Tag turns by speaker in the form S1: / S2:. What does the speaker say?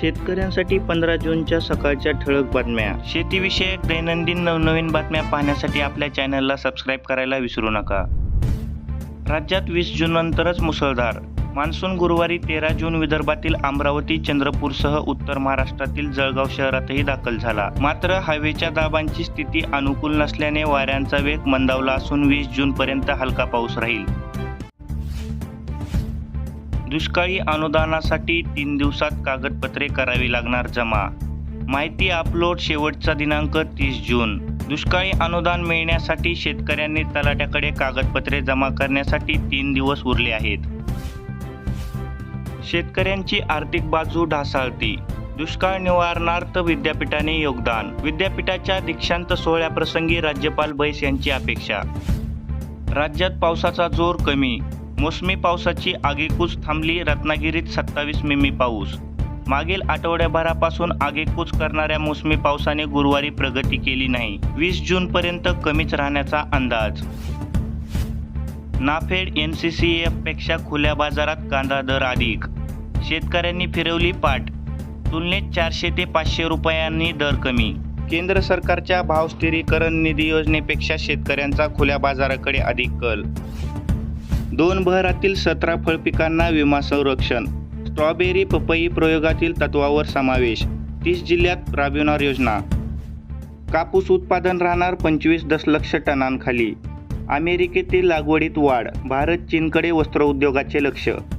S1: शेतकऱ्यांसाठी पंधरा जूनच्या सकाळच्या ठळक बातम्या. शेतीविषयक दैनंदिन नवनवीन बातम्या पाहण्यासाठी आपल्या चॅनलला सबस्क्राईब करायला विसरू नका. राज्यात वीस जून नंतरच मुसळधार. मान्सून गुरुवारी तेरा जून विदर्भातील अमरावती चंद्रपूरसह उत्तर महाराष्ट्रातील जळगाव शहरातही दाखल झाला. मात्र हवेच्या दाबांची स्थिती अनुकूल नसल्याने वाऱ्यांचा वेग मंदावला असून वीस जून पर्यंत हलका पाऊस राहील. दुष्काळी अनुदानासाठी तीन दिवसात कागदपत्रे करावी लागणार जमा. माहिती अपलोड शेवटचा दिनांक तीस जून. दुष्काळी अनुदान मिळण्यासाठी शेतकऱ्यांनी तलाट्याकडे कागदपत्रे जमा करण्यासाठी तीन दिवस उरले आहेत. शेतकऱ्यांची आर्थिक बाजू ढासाळती. दुष्काळ निवारणार्थ विद्यापीठाने योगदान. विद्यापीठाच्या दीक्षांत सोहळ्याप्रसंगी राज्यपाल बैस यांची अपेक्षा. राज्यात पावसाचा जोर कमी. मोसमी पावसाची आगेकूच थांबली रत्नागिरीत सत्तावीस मिमी पाऊस. मागील आठवड्याभरापासून आगेकूच करणाऱ्या मोसमी पावसाने गुरुवारी प्रगती केली नाही. वीस जूनपर्यंत कमीच राहण्याचा अंदाज. नाफेड एन सी सी एफपेक्षा खुल्या बाजारात कांदा दर अधिक. शेतकऱ्यांनी फिरवली पाठ. तुलनेत चारशे ते पाचशे रुपयांनी दर कमी. केंद्र सरकारच्या भाव स्थिरीकरण निधी योजनेपेक्षा शेतकऱ्यांचा खुल्या बाजाराकडे अधिक कल. दोन बहरातील सतरा फळपिकांना विमा संरक्षण स्ट्रॉबेरी पपई प्रयोगातील तत्वावर समावेश तीस जिल्ह्यात राबविणार योजना. कापूस उत्पादन राहणार पंचवीस दशलक्ष टनांखाली. अमेरिकेतील लागवडीत वाढ भारत चीनकडे वस्त्र उद्योगाचे लक्ष.